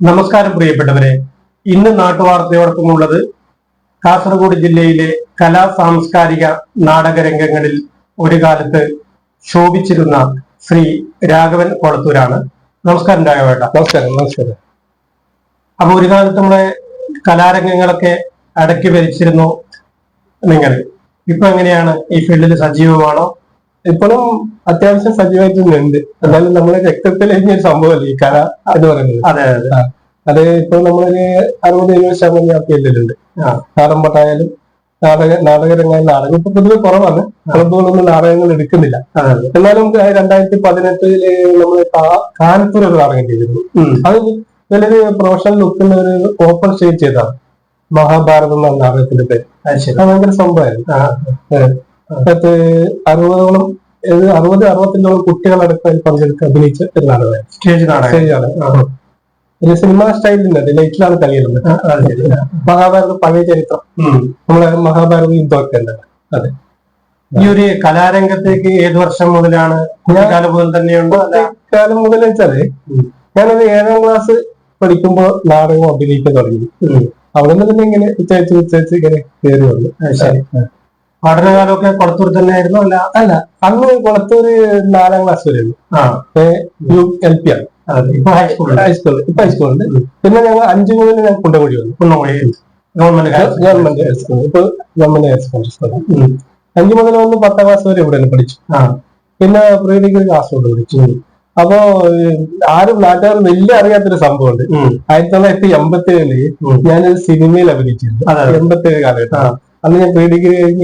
നമസ്കാരം പ്രിയപ്പെട്ടവരെ. ഇന്ന് നാട്ടുവാർത്തയോടൊപ്പം ഉള്ളത് കാസർഗോഡ് ജില്ലയിലെ കലാ സാംസ്കാരിക നാടകരംഗങ്ങളിൽ ഒരു കാലത്ത് ശോഭിച്ചിരുന്ന ശ്രീ രാഘവൻ കൊളത്തൂരാണ്. നമസ്കാരം രാഘവേട്ട. നമസ്കാരം നമസ്കാരം. അപ്പൊ ഒരു കാലത്ത് നമ്മളെ കലാരംഗങ്ങളൊക്കെ അടക്കി ഭരിച്ചിരുന്നു നിങ്ങൾ. ഇപ്പൊ എങ്ങനെയാണ്? ഈ ഫീൽഡിൽ സജീവമാണോ? ഇപ്പോഴും അത്യാവശ്യം സജീവമായിട്ടുണ്ട് എന്നാലും നമ്മുടെ രക്തത്തിൽ ഒരു സംഭവമല്ലേ ഈ കല എന്ന് പറയുന്നത്? അതെ അതെ. അത് ഇപ്പൊ നമ്മളൊരു അറുപത് എഴുപത് ശതമാനം ആ ഫീൽഡിലുണ്ട്. നാടൻ നാടൻപട്ടായാലും നാടക നാടകരംഗം നാടകം. ഇപ്പൊ പൊതുവെ കുറവാണ്. ക്ലബുകളൊന്നും നാടകങ്ങൾ എടുക്കുന്നില്ല. എന്നാലും നമുക്ക് രണ്ടായിരത്തി പതിനെട്ടിൽ നമ്മൾ കാനത്തൂർ ഒരു നാടകം ചെയ്തിരുന്നു. അത് വലിയൊരു പ്രൊഫഷണൽ ലുക്കിൽ ഒരു ഓപ്പൺ സ്റ്റേജ് ചെയ്തതാണ്. മഹാഭാരതം എന്ന നാടകത്തിന്റെ പേര്. അത് ഭയങ്കര സംഭവമായിരുന്നു. അറുപതോളം അറുപത് അറുപത്തിനോളം കുട്ടികളടക്കം അതിൽ പങ്കെടുത്ത് അഭിനയിച്ച ഒരു നാടകമായിരുന്നു സ്റ്റേജ് നാടകം. ഒരു സിനിമ സ്റ്റൈലിന്റെ ലൈറ്റിലാണ് കളിയുള്ളത്. ആ, മഹാഭാരത പഴയ ചരിത്രം. നമ്മളെ മഹാഭാരത യുദ്ധമൊക്കെ ഉണ്ട്. അതെ. ഈ ഒരു കലാരംഗത്തേക്ക് ഏത് വർഷം മുതലാണ് കുട്ടിക്കാലം മുതൽ തന്നെയുണ്ടോ? കാലം മുതൽ വെച്ചാൽ. ഞാനൊരു ഏഴാം ക്ലാസ് പഠിക്കുമ്പോൾ നാടകം അഭിനയിക്കാൻ തുടങ്ങി. അവിടെ നിന്ന് തന്നെ ഇങ്ങനെ ഉച്ചയച്ച് ഉച്ചയച്ച് ഇങ്ങനെ കയറി വന്നു. ശരി. പഠനകാലമൊക്കെ കൊളത്തൂർ തന്നെയായിരുന്നു. അല്ല അല്ല അന്ന് കൊളത്തൂര് നാലാം ക്ലാസ് വരെ ആ. യു എൽ പി ആണ്. ഹൈസ്കൂൾ ഇപ്പൊ ഹൈസ്കൂൾ ഇപ്പൊ ഹൈസ്കൂളുണ്ട് പിന്നെ ഞങ്ങൾ അഞ്ചു മുതൽ ഞാൻ കുണ്ടകുടി വന്നു. കുന്നംകുളി ഗവൺമെന്റ് ഗവൺമെന്റ് ഹയർ സ്കൂൾ ഇപ്പൊ ഗവൺമെന്റ് ഹയർ സെക്കൻഡറി സ്കൂൾ അഞ്ചു മുതൽ വന്ന് പത്താം ക്ലാസ് വരെ ഇവിടെ തന്നെ പഠിച്ചു. ആ. പിന്നെ പ്രീ ഡിഗ്രി കാസർഗോഡ് പഠിച്ചു. അപ്പോ ആരും നാട്ടുകാർ വലിയ അറിയാത്തൊരു സംഭവമുണ്ട്. ആയിരത്തി തൊള്ളായിരത്തി എൺപത്തി ഏഴിൽ ഞാൻ ഞാനൊരു സിനിമയിൽ അഭിനയിച്ചിരുന്നു. എൺപത്തി ഏഴ് കാലഘട്ടം. അന്ന് ഞാൻ കഴിഞ്ഞ്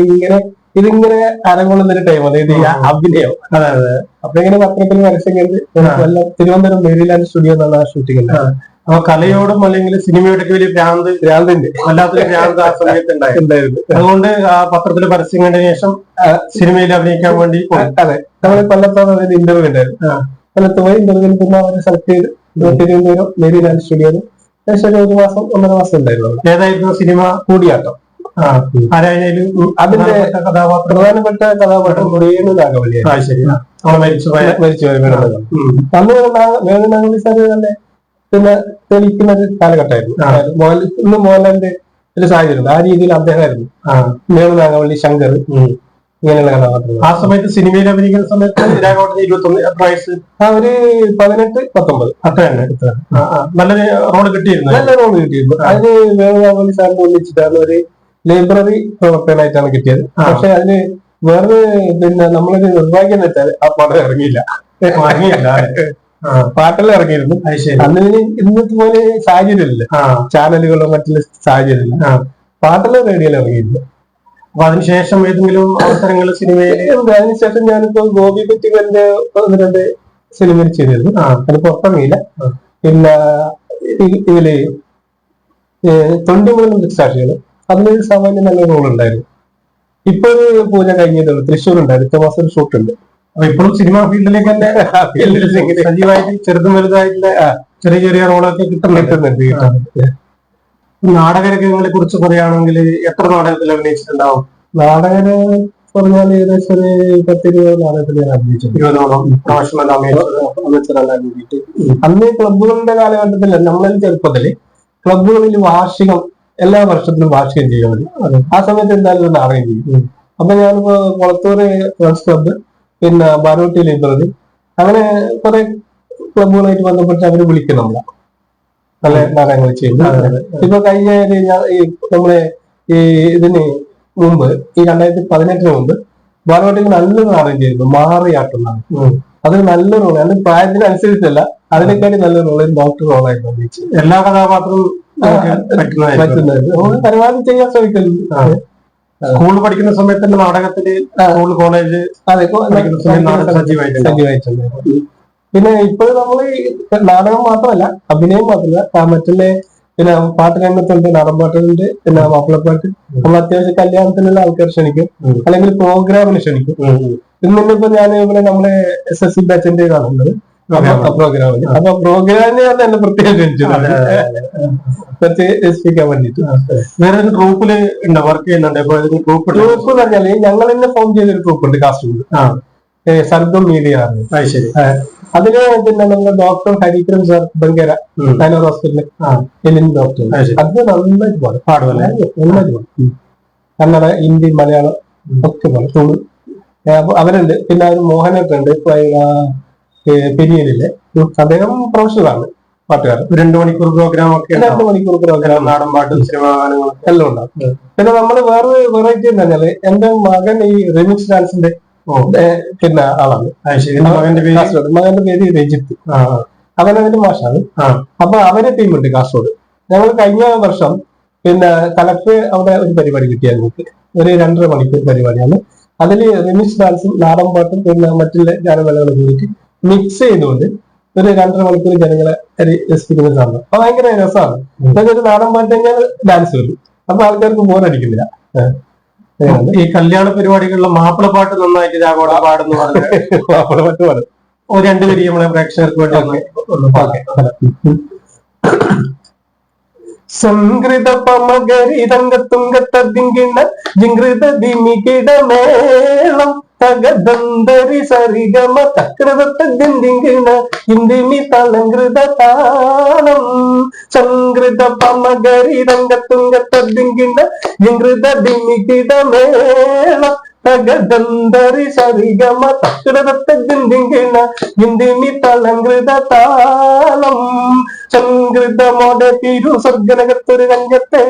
ഇങ്ങനെ ഇതിങ്ങനെ അരങ്ങുള്ളുന്ന ഒരു ടൈം അതായത് ഈ അഭിനയം. അതെ അതെ. അപ്പൊ ഇങ്ങനെ പത്രത്തിൽ കണ്ട് തിരുവനന്തപുരം മേരിലാൻഡ് സ്റ്റുഡിയോ എന്നാണ് ആ ഷൂട്ടിംഗ് അല്ല അപ്പൊ കലയോടും അല്ലെങ്കിൽ സിനിമയോടൊക്കെ വലിയ ഭ്രാന്ത് ഭ്രാന്തിന്റെ വല്ലാത്തൊരു ഭ്രാന്ത് ആ സമയത്ത് ഉണ്ടായിരുന്നു. അതുകൊണ്ട് ആ പത്രത്തിൽ പരസ്യം കണ്ടതിന് ശേഷം സിനിമയിൽ അഭിനയിക്കാൻ വേണ്ടി അതെ. നമ്മൾ കൊല്ലത്താണ് അതിന് ഇന്റർവ്യൂ ഉണ്ടായിരുന്നു. കൊല്ലത്ത് പോയി ഇന്റർവ്യൂവിൽ പിന്നെ അവരെ സെലക്ട് ചെയ്ത് തിരുവനന്തപുരം മേരിലാൻഡ് സ്റ്റുഡിയോയിൽ ഏകദേശം ഒരു മാസം ഒന്നര മാസം ഉണ്ടായിരുന്നു. ഏതായിരുന്നു സിനിമ? കൂടിയാട്ടം. ആരായാലും അതിന്റെ പ്രധാനപ്പെട്ട കഥാപാത്രം. പ്രധാനപ്പെട്ട കഥാപാത്രം രേണു നാഗവല്ലിയാണ് ശരി. നമ്മൾ മരിച്ചുപോയ. അന്ന് സാറ് തന്നെ പിന്നെ തെളിയിക്കുന്ന ഒരു കാലഘട്ടമായിരുന്നു. മോഹൻ ഇന്ന് മോഹൻലാലിന്റെ ഒരു സാഹചര്യം ആ രീതിയിൽ അദ്ദേഹമായിരുന്നു. വേണുനാഗവള്ളി വേണു ശങ്കർ. ഇങ്ങനെയുള്ള കഥാപാത്രങ്ങൾ. ആ സമയത്ത് സിനിമയിൽ അഭിനയിക്കുന്ന സമയത്ത് രാഘവട്ടന് ഇരുപത്തി ഒന്ന് എത്ര വയസ്സ്. ആ ഒരു പതിനെട്ട് പത്തൊമ്പത്. അത്ര തന്നെ. നല്ലൊരു റോൾ കിട്ടിയിരുന്നു. നല്ല റോൾ കിട്ടിയിരുന്നു. അതിന് വേണുനാഗവള്ളി സാറിന് ഒന്നിച്ചിട്ടാണ് ഒരു ലൈബ്രറി പ്രവർത്തകനായിട്ടാണ് കിട്ടിയത്. പക്ഷെ അതിന് വേറെ പിന്നെ നമ്മളൊരു നിർഭാഗ്യം എന്ന് വെച്ചാൽ ആ പടം ഇറങ്ങിയില്ല. പാട്ടെല്ലാം ഇറങ്ങിയിരുന്നു. അന്ന് ഇനി ഇന്നത്തെ പോലെ സാഹചര്യമില്ല ചാനലുകളോ മറ്റുള്ള സാഹചര്യമില്ല. പാട്ടെല്ലാം റേഡിയോയിൽ ഇറങ്ങിയിരുന്നു. അപ്പൊ അതിനുശേഷം ഏതെങ്കിലും അവസരങ്ങൾ സിനിമയിൽ? അതിനുശേഷം ഞാനിപ്പോ ഗോപി കുറ്റികളുടെ ഒന്ന് രണ്ട് സിനിമയിൽ ചെയ്തിരുന്നു. അത് പുറത്തിറങ്ങിയില്ല. പിന്നെ ഇതിൽ തൊണ്ടിമുതൽ ദൃക്സാക്ഷികൾ അതിലൊരു സാമാന്യം നല്ല റോൾ ഉണ്ടായിരുന്നു. ഇപ്പൊ ഒരു പൂജ കഴിഞ്ഞതുള്ളൂ തൃശ്ശൂർ ഉണ്ട് അടുത്ത മാസം ഒരു ഷൂട്ട് ഉണ്ട്. അപ്പൊ ഇപ്പോഴും സിനിമാ ഫീൽഡിലേക്ക് തന്നെ സജീവമായിട്ട് ചെറുതും വലുതായിട്ടുള്ള ചെറിയ ചെറിയ റോളൊക്കെ കിട്ടുന്നുണ്ട്. നാടകരംഗങ്ങളെ കുറിച്ച് പറയുകയാണെങ്കിൽ എത്ര നാടകത്തിൽ അഭിനയിച്ചിട്ടുണ്ടാവും? നാടകന് പറഞ്ഞാൽ ഏകദേശം ഒരു പത്തിരുപത് നാടകത്തിൽ ഞാൻ അഭിനയിച്ചിട്ടുണ്ട്. ഇരുപതോളം. പ്രൊഫഷണൽ അന്ന് ക്ലബുകളുടെ കാലഘട്ടത്തിൽ നമ്മളെ ചെറുപ്പത്തിൽ ക്ലബുകളിൽ വാർഷികം എല്ലാ വർഷത്തിലും വാർഷികം ചെയ്യുന്നത് ആ സമയത്ത് എന്തായാലും ഒന്ന് അറേഞ്ച് ചെയ്യും. അപ്പൊ ഞാനിപ്പോ കുളത്തൂര് ഗേൾസ് ക്ലബ്ബ് പിന്നെ ബാരോട്ടി ലൈബ്രറി അങ്ങനെ കുറെ ക്ലബ്ബുകളായിട്ട് ബന്ധപ്പെട്ട് അവർ വിളിക്കും നമ്മളെ. നല്ല നാടകങ്ങൾ ചെയ്യുന്നത് ഇപ്പൊ കഴിഞ്ഞ നമ്മളെ ഈ ഇതിന് മുമ്പ് ഈ രണ്ടായിരത്തി പതിനെട്ടിന് മുമ്പ് ബാലോട്ടിക്ക് നല്ലൊരു നാടകം ചെയ്യുന്നു മാറിയാട്ടം എന്നാണ് അത് നല്ല അത് പ്രായത്തിനനുസരിച്ചല്ല അതിനെക്കാട്ടി നല്ല റോൾ ഡോക്ടർ റോളായിരുന്നു അഭിനയിച്ചത് എല്ലാ കഥാപാത്രവും പറ്റുന്നത് നമ്മൾ പരമാവധി ചെയ്യാൻ ശ്രമിക്കുന്നു സ്കൂളിൽ പഠിക്കുന്ന സമയത്ത് തന്നെ നാടകത്തിൽ സ്കൂൾ കോളേജ് സജീവമായിട്ടുണ്ട്. പിന്നെ ഇപ്പോൾ നമ്മൾ നാടകം മാത്രമല്ല അഭിനയം മാത്രമല്ല. മറ്റുള്ള പിന്നെ പാട്ട് രംഗത്തുണ്ട് നാടൻ പാട്ടുകളുണ്ട് പിന്നെ മാപ്പിളപ്പാട്ട് നമ്മൾ അത്യാവശ്യം കല്യാണത്തിനുള്ള ആൾക്കാർ ക്ഷണിക്കും. അല്ലെങ്കിൽ പ്രോഗ്രാമിന് ക്ഷണിക്കും. ഇന്നിപ്പോ ഞാൻ ഇവിടെ നമ്മുടെ എസ് എസ് സി ബാച്ചിന്റെ കാണുന്നത്. പ്രോഗ്രാമിന് അപ്പൊ പ്രോഗ്രാമിന് തന്നെ പ്രത്യേകം രസിപ്പിക്കാൻ വേണ്ടിട്ട് വേറെ ഒരു ഗ്രൂപ്പിൽ ഉണ്ട്? വർക്ക് ചെയ്യുന്നുണ്ട്? ഇപ്പൊ ഗ്രൂപ്പ് ഗ്രൂപ്പ് എന്ന് പറഞ്ഞാൽ ഞങ്ങൾ തന്നെ ഫോം ചെയ്തൊരു ഗ്രൂപ്പ് ഉണ്ട് കാസർഗോഡ്. സർഗം മീഡിയ ആണ്. ശരി. അതിൽ പിന്നെ നമ്മുടെ ഡോക്ടർ ഹരിക്രം സർ ബംഗര ഉം. ഹോസ്പിറ്റലിൽ ആ. എല്ലിൻ ഡോക്ടർ അത് നന്നായിട്ട് പാടും. പാടുമല്ലേ നന്നായിട്ട് പാടും. കന്നഡ ഹിന്ദി മലയാളം ഒക്കെ പാടും. അപ്പൊ അവരുണ്ട്. പിന്നെ ഒരു മോഹനൊക്കെ ഉണ്ട്. ഉം. അദ്ദേഹം പ്രൊഫഷണലാണ് പാട്ടുകാരൻ. രണ്ടു മണിക്കൂർ പ്രോഗ്രാം ഒക്കെ രണ്ട്. മണിക്കൂർ പ്രോഗ്രാം നാടൻ പാട്ടും സിനിമാ ഗാനങ്ങളും എല്ലാം ഉണ്ടാവും. പിന്നെ നമ്മൾ വേറെ വെറൈറ്റി പറഞ്ഞാൽ എന്റെ മകൻ ഈ റിമിക്സ് ഡാൻസിന്റെ പിന്നെ ആളാണ്. മകന്റെ പേര്? കാസർഗോഡ്. മകന്റെ പേര് രജിത്ത്. അവൻ അവന്റെ മാഷാണ്. അപ്പൊ അവരെ ടീമുണ്ട് കാസർഗോഡ്. ഞങ്ങൾ കഴിഞ്ഞ വർഷം പിന്നെ കലക്ടർ അവിടെ ഒരു പരിപാടി കിട്ടിയായിരുന്നു ഞങ്ങൾക്ക്. ഒരു രണ്ടര മണിക്കൂർ പരിപാടിയാണ്. അതിൽ റിമിക്സ് ഡാൻസും നാടൻ പാട്ടും പിന്നെ മറ്റുള്ള ഗാനമേളകളും കൂടിയിട്ട് മിക്സ് ചെയ്തുകൊണ്ട് ഒരു രണ്ടര മണിക്കൂർ ജനങ്ങളെ രസിപ്പിക്കുന്ന സാധനം അത് അപ്പൊ ഭയങ്കര രസമാണ് എന്താ ഒരു നാടൻ പാട്ട് കഴിഞ്ഞാൽ ഡാൻസ് വരും അപ്പൊ ആൾക്കാർക്ക് ബോറടിക്കുന്നില്ല അടിക്കുന്നില്ല ഈ കല്യാണ പരിപാടികളിലെ മാപ്പിള പാട്ട് നന്നായിട്ട് രാഘോട പാടുന്നു മാപ്പിള പാട്ട് പാടും. ഓ രണ്ടുപേരും നമ്മളെ പ്രേക്ഷകർക്ക് വേണ്ടി ഒന്ന് ഒന്ന് പാടാം. സംഗൃത പമകരി രംഗത്തുങ്കത്തിങ്കിണ ജിങ്കൃത ദിമികിടമേളം തകദന്തരി സരിഗമ തകൃതത്തിങ്കിണ ഇന്ദിമി തലങ്കൃത താളം സംഗൃത പമകരി രംഗത്തുങ്കത്തിങ്കിണ ജിങ്കൃത ദിമികിടമേളം തകദന്തരി സരിഗമ തകൃതത്തിങ്കിണ ഇന്ദിമി തളങ്കൃത താളം സംഗൃതമോടെ തിരു സ്വർഗനകത്തൊരു കഞ്ചത്തെ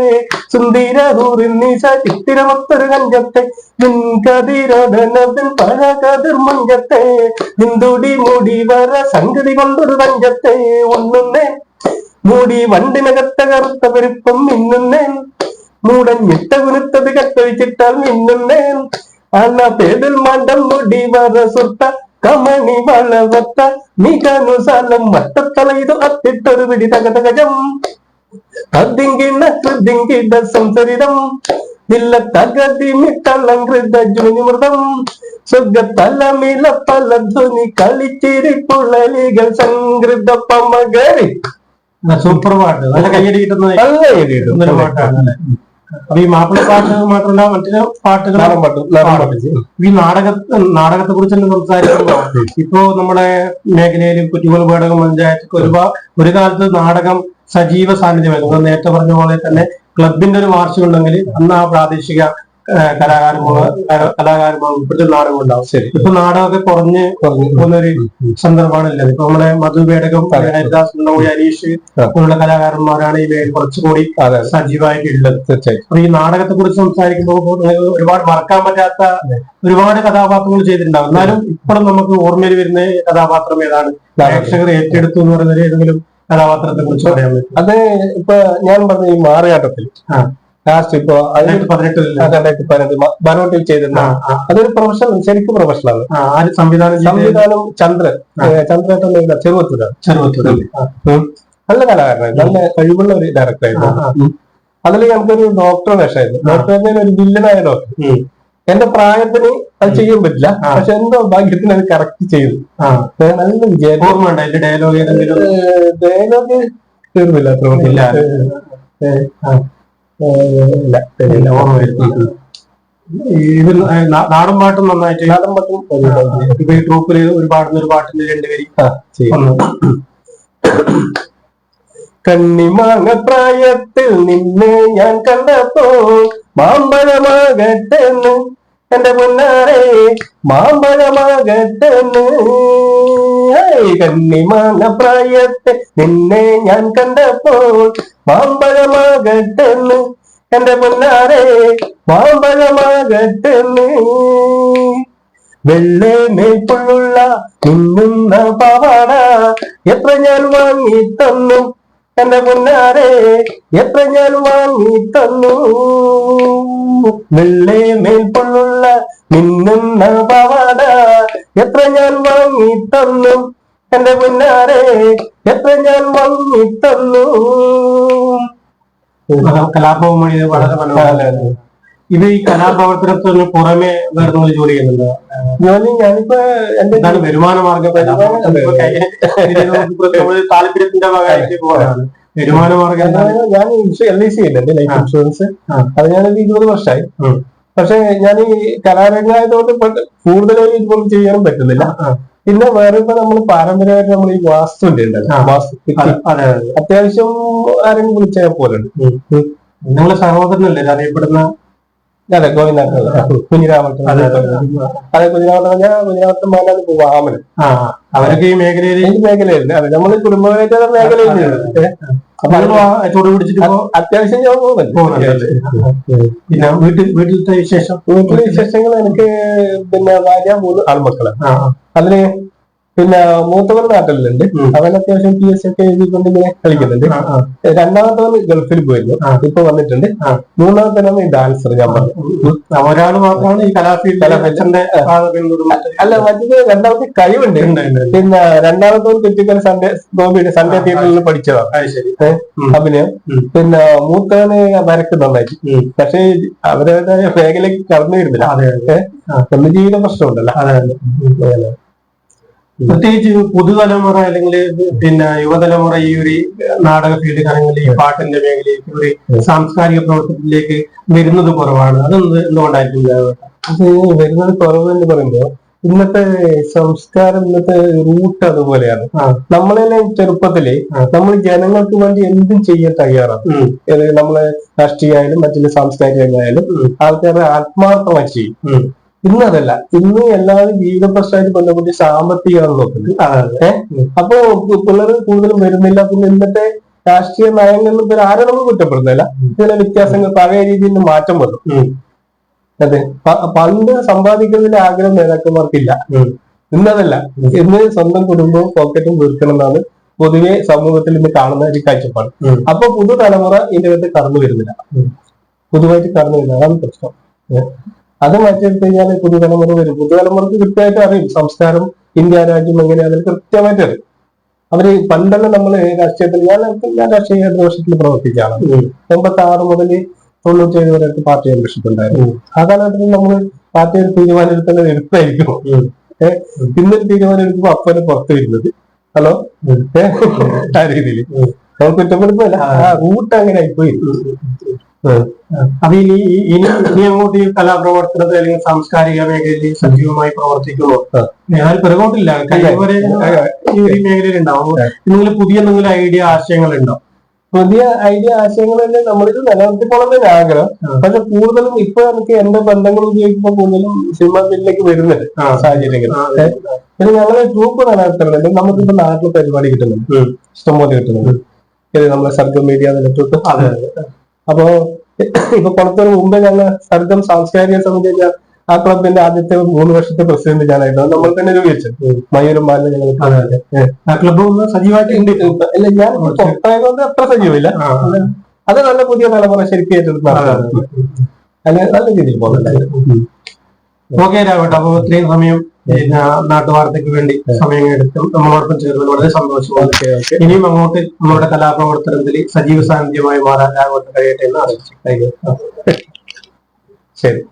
സുന്ദരൂറിന്നീസ ചിത്തിരമൊത്തൊരു കഞ്ചത്തെ നിൻകതിരോധനത്തിൽ പല കതിർ മഞ്ചത്തെ നിന്തുടി മുടി വര സംഗതി കൊണ്ടൊരു കഞ്ചത്തെ ഒന്നുന്നേ. മൂടി വണ്ടിനകത്ത കറുത്ത പെരുപ്പം മിന്നുന്നേൻ മൂടഞ്ഞിട്ട കുനുത്തത് കത്തൊഴിച്ചിട്ടാൽ മിന്നുന്നേൻ അണ പേതിൽ മണ്ടം മുടി വര കമണി വളവത്ത മികനുസാലം വട്ടത്തല അത്തിട്ടൊരു പിടി തകതകജം. അതിങ്കിണ കൃതിങ്കിട സംസരിതം ഇല്ല തകതി മിട്ടളം സുഖത്തലമില പല ധ്വനി കളിച്ചിരിപ്പുള്ളലികൾ സംഗൃത പമകരി. സൂപ്പർ പാട്ട്. നല്ല കയ്യടി കിട്ടുന്ന നല്ല എഴുതിയിടും. ഒരു പാട്ടാണ്. അല്ലേ? അപ്പൊ ഈ മാപ്പിള പാട്ടുകൾ മാത്രമല്ല മറ്റു പാട്ടുകൾ ഈ നാടക നാടകത്തെ കുറിച്ച് തന്നെ സംസാരിക്കുമ്പോൾ ഇപ്പോ നമ്മുടെ മേഖലയിലും കുറ്റിക്കോൽ പേടകം പഞ്ചായത്ത് ഒരുപാട് ഒരു കാലത്ത് നാടകം സജീവ സാന്നിധ്യമായിരുന്നു. നേരത്തെ പറഞ്ഞ പോലെ തന്നെ ക്ലബിന്റെ ഒരു വാർഷികം ഉണ്ടെങ്കിൽ അന്ന് ആ പ്രാദേശിക കലാകാരന്മാർ കലാകാരന്മാർ ഉൾപ്പെട്ട് നാടകം ഉണ്ടാവും. ശരി. ഇപ്പൊ നാടകമൊക്കെ കുറഞ്ഞ് പോകുന്നൊരു സന്ദർഭമാണ് ഉള്ളത് ഇപ്പൊ നമ്മുടെ മധു പേടകം അതെ. ഹരിദാസ് ഉണ്ടോടി അനീഷ് പോലുള്ള കലാകാരന്മാരാണ് ഈ മേഖല കുറച്ചുകൂടി അതെ. സജീവമായിട്ടുള്ളത്. തീർച്ചയായും അപ്പൊ ഈ നാടകത്തെ കുറിച്ച് സംസാരിക്കുമ്പോൾ ഒരുപാട് മറക്കാൻ പറ്റാത്ത ഒരുപാട് കഥാപാത്രങ്ങൾ ചെയ്തിട്ടുണ്ടാവും. എന്നാലും ഇപ്പോഴും നമുക്ക് ഓർമ്മയിൽ വരുന്ന കഥാപാത്രം ഏതാണ്? പ്രേക്ഷകർ ഏറ്റെടുത്തു എന്ന് പറയുന്നത് ഏതെങ്കിലും കഥാപാത്രത്തെ കുറിച്ച് പറയാൻ പറ്റും അത് ഇപ്പൊ ഞാൻ പറഞ്ഞ ഈ മാറിയാട്ടത്തിൽ. ലാസ്റ്റ് ഇപ്പോ രണ്ടായിരത്തി പതിനെട്ടിൽ രണ്ടായിരത്തി പതിനെട്ട് ബാനോട്ടിൽ ചെയ്തിരുന്ന അതൊരു പ്രൊഫഷണൽ ശരിക്കും പ്രൊഫഷണലാണ് ആര്? സംവിധാനം സംവിധാനം ചന്ദ്രൻ. ചന്ദ്രൻ ചന്ദ്രേട്ടൻ ചെറുപ്പത്തിലാണ് ചെറുപ്പത്തിൽ നല്ല കലാകാരനായിരുന്നു നല്ല കഴിവുള്ള ഒരു ഡയറക്ടറായിരുന്നു ആയിരുന്നു. അതിൽ ഞങ്ങൾക്കൊരു ഡോക്ടർ വേഷമായിരുന്നു. ഡോക്ടർ പറഞ്ഞാൽ ഒരു വില്ലനായ ഡോക്ടർ. എന്റെ പ്രായത്തിന് അത് ചെയ്യാൻ പറ്റില്ല. പക്ഷെ എന്തോ ഭാഗ്യത്തിന് അത് കറക്റ്റ് ചെയ്തു. നല്ല വിജയം. ഓർമ്മ ഉണ്ട്? അതിന്റെ ഡയലോഗ് ഡയലോഗ് തീർന്നില്ല അത്ര ഇല്ല. ഓർമ്മ നാടൻ പാട്ടും നന്നായിട്ട് നാടൻ പാട്ടും ഒരു ഇപ്പൊ ഈ ട്രൂപ്പിൽ ഒരു പാടുന്ന ഒരു പാട്ടിന്റെ ചെയ്യും ഒന്ന് കണ്ണിമാങ്ങ പ്രായത്തിൽ നിന്നെ ഞാൻ കണ്ടപ്പോ മാമ്പഴമാകട്ടെന്ന് എന്റെ പൊന്നാരെ മാമ്പഴമാകട്ടെന്ന്. കണ്ണിമാന പ്രായത്തെ നിന്നെ ഞാൻ കണ്ടപ്പോൾ മാമ്പഴമാകട്ടെന്ന്. എന്റെ പൊന്നാരെ മാമ്പഴമാകട്ടെന്ന്. വെള്ളേ മേൽപ്പുള്ള പാവാട പവാട എത്ര ഞാൻ വാങ്ങി തന്നു എന്റെ മുന്നാരെ എത്ര ഞാൻ വാങ്ങി തന്നു? വെള്ളേ മേൽപ്പുള്ള മിന്നുന്ന പവാട എത്ര ഞാൻ വാങ്ങി തന്നു? എന്റെ മുന്നാരെ എത്ര ഞാൻ വാങ്ങി തന്നു? കലാഭവൻ വളരെ മനോഹരമായിരുന്നു ഇത് ഈ കലാപ്രവർത്തനത്തിന് പുറമെ വേറെ ജോലി ചെയ്യുന്നുണ്ടോ? ജോലി ഞാനിപ്പോ എന്റെ എന്താണ് വരുമാന മാർഗം? വരുമാനം- നമ്മൾ താല്പര്യത്തിന്റെ ഭാഗമായിട്ട് പോകുന്നതാണ് വരുമാന മാർഗം ഞാൻ എൽ ഐ സി ചെയ്യുന്നുണ്ട് ലൈഫ് ഇൻഷുറൻസ് അത് ഞാൻ എന്റെ ഇരുപത് വർഷമായി പക്ഷെ ഞാൻ ഈ കലാരംഗമായതുകൊണ്ട് പണ്ട് കൂടുതലായി ഇതൊന്നും ചെയ്യാനും പറ്റുന്നില്ല. പിന്നെ വേറെ ഇപ്പൊ നമ്മൾ പാരമ്പര്യമായിട്ട് നമ്മൾ ഈ ഉണ്ടല്ലോ. വാസ്തു അതെ അതെ അതെ. അത്യാവശ്യം ആരെങ്കിലും വിളിച്ചാൽ പോലെ നിങ്ങളെ സഹോദരനല്ലേ? അറിയപ്പെടുന്ന അതെ ഗോവിന്ദ കുഞ്ഞിരാമട്ടൻ അതെ, കുഞ്ഞിരാമട്ടൻ പറഞ്ഞാൽ കുഞ്ഞിരാമട്ടൻ ഇപ്പൊ വാമനൻ അവരൊക്കെ ഈ മേഖലയിൽ ഈ മേഖലയിൽ അതെ നമ്മൾ കുടുംബമായിട്ട് മേഖലയിൽ അപ്പൊ നിങ്ങൾ ആ ചൂട് പിടിച്ചിട്ട് അത്യാവശ്യം ഞാൻ പോകുന്നുണ്ട്? പിന്നെ വീട്ടിൽ വീട്ടിലത്തെ വിശേഷം? വീട്ടിലെ വിശേഷങ്ങൾ എനിക്ക് പിന്നെ ഭാര്യ മൂന്ന് ആൺമക്കളാണ് ആ. അതിന് പിന്നെ മൂത്തവൻ നാട്ടിലുണ്ട്. അവൻ അത്യാവശ്യം പി എസ് ഒക്കെ എഴുതിക്കൊണ്ട് ഇങ്ങനെ കളിക്കുന്നുണ്ട്. രണ്ടാമത്തവൻ ഗൾഫിൽ പോയിരുന്നു. ഇപ്പൊ വന്നിട്ടുണ്ട്. മൂന്നാമത്തേനാണ് മൂന്നാമത്തവനാണ് ഈ ഡാൻസർ ഞാൻ പറഞ്ഞു. ഒരാൾ മാത്രമാണ് ഈ കലാഫീൽഡ് കലാഫീൽഡിന്റെ, അല്ല മറ്റേ രണ്ടാമത്തെ കഴിവുണ്ട്. പിന്നെ രണ്ടാമത്തവൻ കുറ്റിക്കൽ സൺഡേ ഗോപിയുടെ സൺഡേ തിയേറ്ററിൽ പഠിച്ചതാണ്. അഭിനയം. പിന്നെ മൂത്തവന് വരക്ക് നന്നായിട്ട്. പക്ഷേ അവരവരുടെ മേഖലയ്ക്ക് കടന്നു വരുന്നില്ല. ഒന്ന് ജീവിത പ്രശ്നമുണ്ടല്ലോ. പ്രത്യേകിച്ച് പുതുതലമുറ അല്ലെങ്കിൽ പിന്നെ യുവതലമുറ ഈ ഒരു നാടക ഫീൽഡ് അല്ലെങ്കിൽ ഈ പാട്ടിന്റെ മേഖലയിലേക്ക് ഒരു സാംസ്കാരിക പ്രവർത്തനത്തിലേക്ക് വരുന്നത് കുറവാണ്. അത് എന്തുകൊണ്ടായിരിക്കും? അത് വരുന്നത് കുറവ് എന്ന് പറയുമ്പോ ഇന്നത്തെ സംസ്കാരം ഇന്നത്തെ റൂട്ട് അതുപോലെയാണ്. നമ്മളെല്ലാം ചെറുപ്പത്തിൽ നമ്മൾ ജനങ്ങൾക്ക് വേണ്ടി എന്തും ചെയ്യാൻ തയ്യാറാണ്. നമ്മളെ രാഷ്ട്രീയമായാലും മറ്റുള്ള സാംസ്കാരികമായാലും ആൾക്കാരെ ആത്മാർത്ഥമായി ചെയ്യും. ഇന്ന് അതല്ല ഇന്ന് എല്ലാവരും ജീവിത പ്രശ്നമായിട്ട് ബന്ധപ്പെട്ട് സാമ്പത്തികമാണ് നോക്കുന്നത് അപ്പോ പിള്ളേർ കൂടുതലും വരുന്നില്ല. പിന്നെ ഇന്നത്തെ രാഷ്ട്രീയ നയങ്ങളിൽ ഇവർ ആരും നമ്മൾ കുറ്റപ്പെടുന്നില്ല ചില വ്യത്യാസങ്ങൾ പഴയ രീതിയിൽ നിന്ന് മാറ്റം വന്നു. അതെ. പണ്ട് സമ്പാദിക്കുന്നതിന്റെ ആഗ്രഹം നേതാക്കന്മാർക്കില്ല. ഇന്നതല്ല. ഇന്ന് സ്വന്തം കുടുംബവും പോക്കറ്റും വീർക്കണം എന്നാണ് പൊതുവെ സമൂഹത്തിൽ ഇന്ന് കാണുന്ന ഒരു കാഴ്ചപ്പാട്. അപ്പൊ പുതുതലമുറ ഇതിന്റെ അകത്ത് കടന്നു വരുന്നില്ല. പുതുതായിട്ട് പുതുവായിട്ട് കടന്നു വരുന്നില്ല. അതാണ് പ്രശ്നം. അത് മാറ്റിയെടുത്ത് കഴിഞ്ഞാൽ പുതുതലമുറ വരും. പുതുതലമുറക്ക് കൃത്യമായിട്ട് അറിയും സംസ്കാരം ഇന്ത്യ രാജ്യം എങ്ങനെയാണ് കൃത്യമായിട്ട് അറിയും. അവർ പണ്ടെല്ലാം നമ്മൾ രാഷ്ട്രീയത്തിൽ ഞാൻ ഞാൻ രാഷ്ട്രീയ ഇടതുപക്ഷത്തിൽ പ്രവർത്തിച്ച ആളാണ് എൺപത്തി ആറ് മുതൽ തൊണ്ണൂറ്റേഴ് വരെ അടുത്ത് പാർട്ടി മെമ്പർഷിപ്പ് ഉണ്ടായിരുന്നു ആ കാലഘട്ടത്തിൽ നമ്മൾ പാർട്ടി ഒരു തീരുമാനം എടുത്തത് എടുത്തായിരിക്കും. ഏഹ് ഇന്നൊരു തീരുമാനം എടുക്കുമ്പോൾ അപ്പനെ പുറത്തു വരുന്നത്. ഹലോ. ആ രീതിയിൽ നമുക്ക് കുറ്റപ്പെടുത്തല്ല. ആ റൂട്ട് അങ്ങനെ ആയിപ്പോയി. അപ്പൊ ഇനി ഇനി ഇനി അങ്ങോട്ട് ഈ കലാപ്രവർത്തനത്തിൽ അല്ലെങ്കിൽ സാംസ്കാരിക മേഖലയിൽ സജീവമായി പ്രവർത്തിക്കുമോ? ഞാൻ പിറകോട്ടില്ല. കഴിവരെ ഈ ഉണ്ടാവും. എന്തെങ്കിലും പുതിയ നിങ്ങൾ ഐഡിയ ആശയങ്ങൾ ഉണ്ടോ? പുതിയ ഐഡിയ ആശയങ്ങൾ തന്നെ നമ്മളിത് നിലനിർത്തിക്കോളം തന്നെ ആഗ്രഹം. പക്ഷെ കൂടുതലും ഇപ്പൊ നമുക്ക് എന്റെ ബന്ധങ്ങൾ ഉപയോഗിക്കുമ്പോൾ കൂടുതലും സിനിമ ഫീൽഡിലേക്ക് വരുന്നുണ്ട് ആ. സാഹചര്യങ്ങൾ. പിന്നെ ഞങ്ങൾ ട്രൂപ്പ് നിലനിർത്തുന്നുണ്ട് നമുക്കിപ്പോ നാട്ടിൽ പരിപാടി കിട്ടുന്നുണ്ട്. ഇഷ്ടംപോലെ കിട്ടുന്നുണ്ട്. ഇത് നമ്മളെ സർഗം മീഡിയ നെറ്റ്വർക്ക് അതെ. അപ്പോ ഇപ്പൊ പുറത്തൊരു മുമ്പേ ഞങ്ങൾ സർഗം സാംസ്കാരിക സമിതി ആ ക്ലബിന്റെ ആദ്യത്തെ മൂന്ന് വർഷത്തെ പ്രസിഡന്റ് ഞാനായിരുന്നു. നമ്മൾ തന്നെ രൂപീകരിച്ചു. മയൂരം ബാലിനെ ഞങ്ങൾ ആ ക്ലബ് ഒന്ന് സജീവമായിട്ട് ഉണ്ട് അല്ല ഞാൻ പുറത്തായതുകൊണ്ട് അത്ര സജീവമില്ല. അത്. നല്ല പുതിയ തലമുറ ശരിക്കും ഏറ്റെടുത്ത് അല്ലെ? നല്ല രീതിയിൽ പോകുന്നുണ്ടായിരുന്നു ഓക്കെ രാവട്ടെ അപ്പൊ ഇത്രയും സമയം നാട്ടുവാർത്തയ്ക്ക് വേണ്ടി സമയം എടുത്തു നമ്മളോടൊപ്പം ചേർന്ന് വളരെ സന്തോഷമാണ് ഇനിയും അങ്ങോട്ട് നമ്മുടെ കലാപ്രവർത്തനത്തിൽ സജീവ സാന്നിധ്യമായി മാറാൻ കഴിയട്ടെ എന്ന് ആശംസിക്കുന്നു. ശരി.